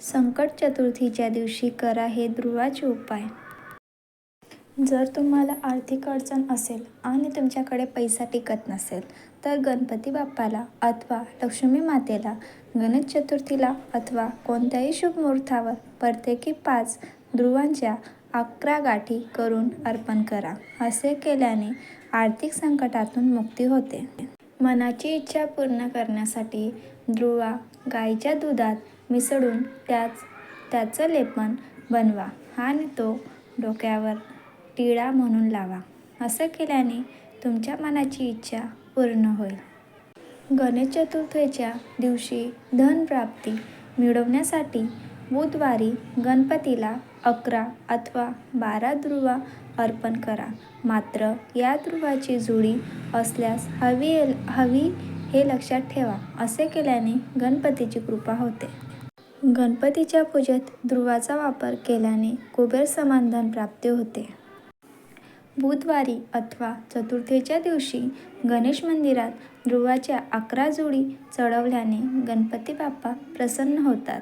संकट चतुर्थीच्या दिवशी करा हे ध्रुवाचे उपाय. जर तुम्हाला आर्थिक अडचण असेल आणि तुमच्याकडे पैसा टिकत नसेल तर गणपती बाप्पाला अथवा लक्ष्मी मातेला गणेश चतुर्थीला अथवा कोणत्याही शुभ मुहूर्तावर प्रत्येकी पाच ध्रुवांच्या अकरा गाठी करून अर्पण करा असे केल्याने आर्थिक संकटातून मुक्ती होते. मनाची इच्छा पूर्ण करण्यासाठी ध्रुवा गाईच्या दुधात मिसळून त्याच त्याचं लेपन बनवा आणि तो डोक्यावर टिळा म्हणून लावा. असं केल्याने तुमच्या मनाची इच्छा पूर्ण होईल. गणेश चतुर्थीच्या दिवशी धनप्राप्ती मिळवण्यासाठी बुधवारी गणपतीला अकरा अथवा बारा ध्रुवा अर्पण करा. मात्र या ध्रुवाची जुळी असल्यास हवी हवी हे लक्षात ठेवा. असे केल्याने गणपतीची कृपा होते. गणपतीच्या पूजेत ध्रुवाचा वापर केल्याने कुबेर समाधान प्राप्ती होते. बुधवारी अथवा चतुर्थीच्या दिवशी गणेश मंदिरात ध्रुवाच्या अकरा जोडी चढवल्याने गणपती बाप्पा प्रसन्न होतात.